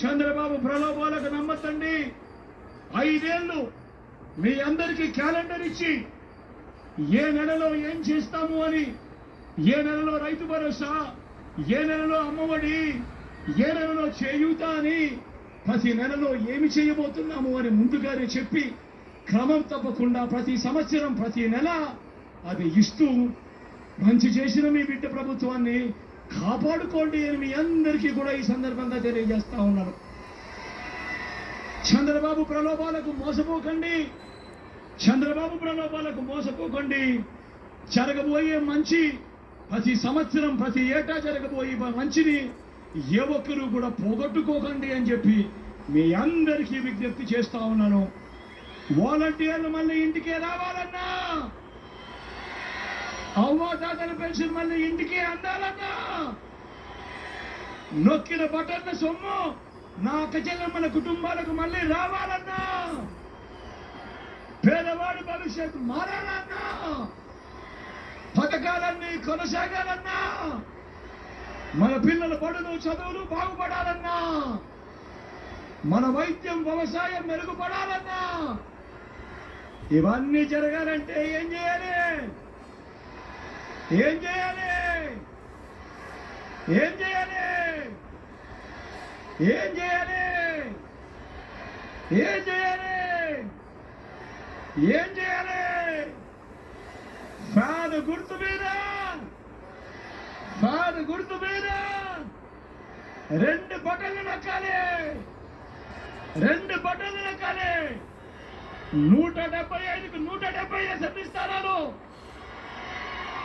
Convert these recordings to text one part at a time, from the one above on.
చంద్రబాబు ప్రలోభాలకు నమ్మతండి ఐదేళ్ళు మీ అందరికీ క్యాలెండర్ ఇచ్చి ఏ నెలలో ఏం చేస్తాము అని ఏ నెలలో రైతు భరోసా ఏ నెలలో అమ్మఒడి ఏ నెలలో చేయూత అని ప్రతి నెలలో ఏమి చేయబోతున్నాము అని ముందుగానే చెప్పి క్రమం తప్పకుండా ప్రతి సంవత్సరం ప్రతి నెల అది ఇస్తూ మంచి చేసిన మీ బిడ్డ ప్రభుత్వాన్ని కాపాడుకోండి అని మీ అందరికీ కూడా ఈ సందర్భంగా తెలియజేస్తా ఉన్నాను. చంద్రబాబు ప్రలోభాలకు మోసపోకండి. చంద్రబాబు ప్రలోభాలకు మోసపోకండి. జరగబోయే మంచి ప్రతి సంవత్సరం ప్రతి ఏటా జరగబోయే మంచిని ఏ ఒక్కరూ కూడా పోగొట్టుకోకండి అని చెప్పి మీ అందరికీ విజ్ఞప్తి చేస్తా ఉన్నాను. వాలంటీర్లు మళ్ళీ ఇంటికే రావాలన్నా అవ్వాతాతల పెన్షన్ మళ్ళీ ఇంటికి అందాలన్నా. నొక్కిన బటన్ల సొమ్ము నా అక్కచెల్లెమ్మల కుటుంబాలకు మళ్ళీ రావాలన్నా. పేదవాడి భవిష్యత్తు మారాలన్నా. పథకాలన్నీ కొనసాగాలన్నా. మన పిల్లల బడులు చదువులు బాగుపడాలన్నా. మన వైద్యం వ్యవసాయం మెరుగుపడాలన్నా. ఇవన్నీ జరగాలంటే ఏం చేయాలి? ఏం చేయాలి? ఏం చేయాలి? ఏం చేయాలి? ఏం చేయాలి? ఏం చేయాలి? సాధు గుర్తు మీద సాధు గుర్తు మీద రెండు బట్టలు నక్కాలి. రెండు బట్టలు నక్కాలి. నూట డెబ్బై ఐదుకు నూట డెబ్బై ఐదు ఎంపీ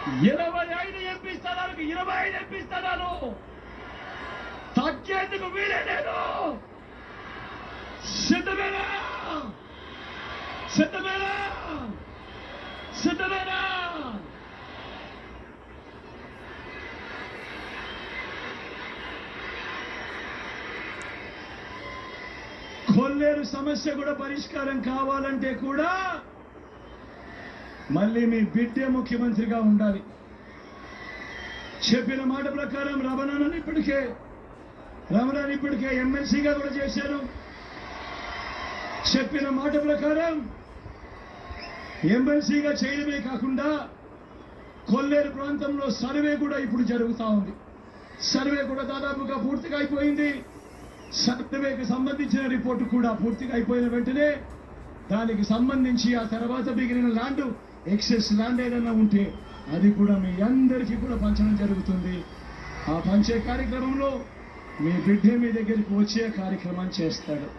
ఇరవై ఐదు ఎంపీ స్థానాలకు ఇరవై ఐదు ఎంపీ స్థానాలు. తగ్గేందుకు వీలే లేదు. సిద్ధమేనా? సిద్ధమేనా? సిద్ధమేనా? కొల్లేరు సమస్య కూడా పరిష్కారం కావాలంటే కూడా మళ్ళీ మీ బిడ్డే ముఖ్యమంత్రిగా ఉండాలి. చెప్పిన మాట ప్రకారం రమణను ఇప్పటికే రమణను ఇప్పటికే ఎమ్మెల్సీగా కూడా చేశారు చెప్పిన మాట ప్రకారం ఎమ్మెల్సీగా చేయడమే కాకుండా కొల్లేరు ప్రాంతంలో సర్వే కూడా ఇప్పుడు జరుగుతూ ఉంది. సర్వే కూడా దాదాపుగా పూర్తిగా అయిపోయింది. సర్వేకి సంబంధించిన రిపోర్టు కూడా పూర్తిగా అయిపోయిన వెంటనే దానికి సంబంధించి ఆ తర్వాత మిగిలిన ల్యాండ్ ఎక్సెస్ ల్యాండ్ ఏదైనా ఉంటే అది కూడా మీ అందరికీ కూడా పంచడం జరుగుతుంది. ఆ పంచే కార్యక్రమంలో మీ బిడ్డ మీ దగ్గరికి వచ్చే కార్యక్రమం చేస్తాడు.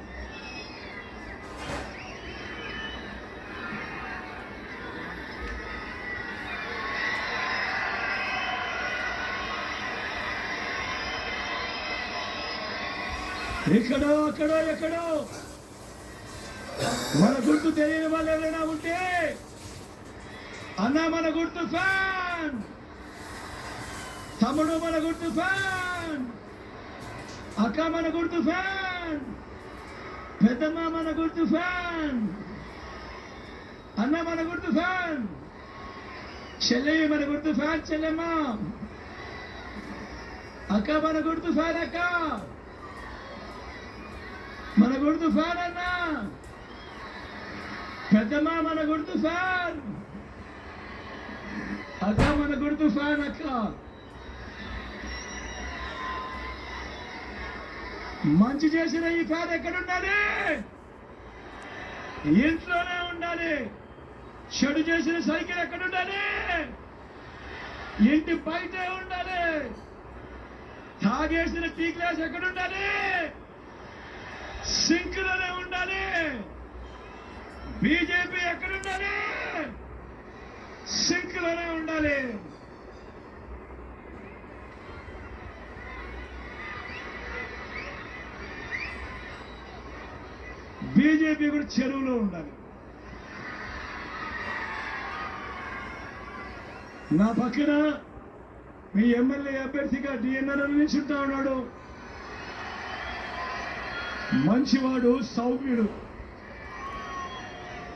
ఎక్కడో అక్కడో ఎక్కడో మన గుర్తు తెలియని వాళ్ళు ఎవరైనా ఉంటే అన్న మన గుర్తు ఫ్యాన్. తమ్ముడు మన గుర్తు ఫ్యాన్. అక్క మన గుర్తు ఫ్యాన్. పెద్దమ్మ మన గుర్తు ఫ్యాన్. అన్న మన గుర్తు ఫ్యాన్. చెల్లి మన గుర్తు ఫ్యాన్ చెల్లెమ్మ. అక్క మన గుర్తు ఫ్యాన్ అక్క. మన గుర్తు ఫ్యాన్ అన్నా. పెద్దమ్మా మన గుర్తు సార్. అక్క మన గుర్తు సార్ అక్క. మంచి చేసిన ఈ సార్ ఎక్కడ ఉండాలి ఇంట్లోనే ఉండాలి. చెడు చేసిన సైకిల్ ఎక్కడ ఉండాలి ఇంటి బయటే ఉండాలి. తాగేసిన టీ గ్లాస్ ఎక్కడ ఉండాలి సింక్లోనే ఉండాలి. బీజేపీ ఎక్కడ ఉండాలి సింక్లోనే ఉండాలి. బీజేపీ కూడా చెరువులో ఉండాలి. నా పక్కన మీ ఎమ్మెల్యే అభ్యర్థిగా డిఎన్ఆర్ నిల్చుంటా ఉన్నాడు. మంచివాడు సౌమ్యుడు.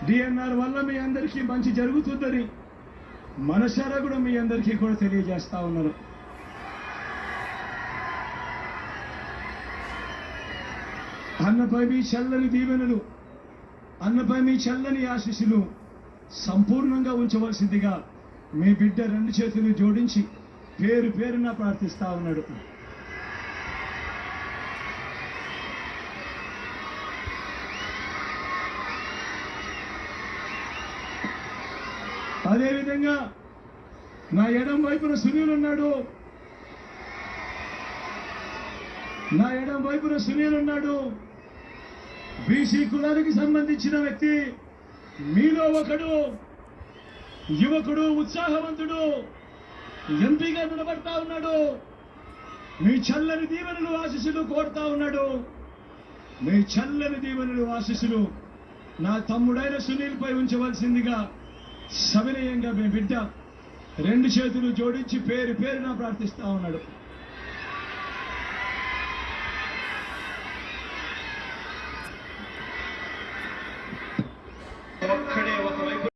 డిఎన్ఆర్ వల్ల మీ అందరికీ మంచి జరుగుతుందని మనసారా కూడా మీ అందరికీ కూడా తెలియజేస్తా ఉన్నారు. అన్నపై మీ చల్లని దీవెనలు అన్నపై మీ చల్లని ఆశీస్సులు సంపూర్ణంగా ఉంచవలసిందిగా మీ బిడ్డ రెండు చేతులు జోడించి పేరు పేరున ప్రార్థిస్తా ఉన్నాడు. అదేవిధంగా నా ఎడం వైపున సునీల్ ఉన్నాడు. నా ఎడం వైపున సునీల్ ఉన్నాడు. బీసీ కులానికి సంబంధించిన వ్యక్తి మీలో ఒకడు యువకుడు ఉత్సాహవంతుడు ఎంపీగా నిలబడతా ఉన్నాడు. మీ చల్లని దీవెనలు ఆశీస్సులు కోరుతా ఉన్నాడు. మీ చల్లని దీవెనలు ఆశీస్సులు నా తమ్ముడైన సునీల్ పై ఉంచవలసిందిగా సవినయంగా మీ బిడ్డ రెండు చేతులు జోడించి పేరు పేరున ప్రార్థిస్తా ఉన్నాడు.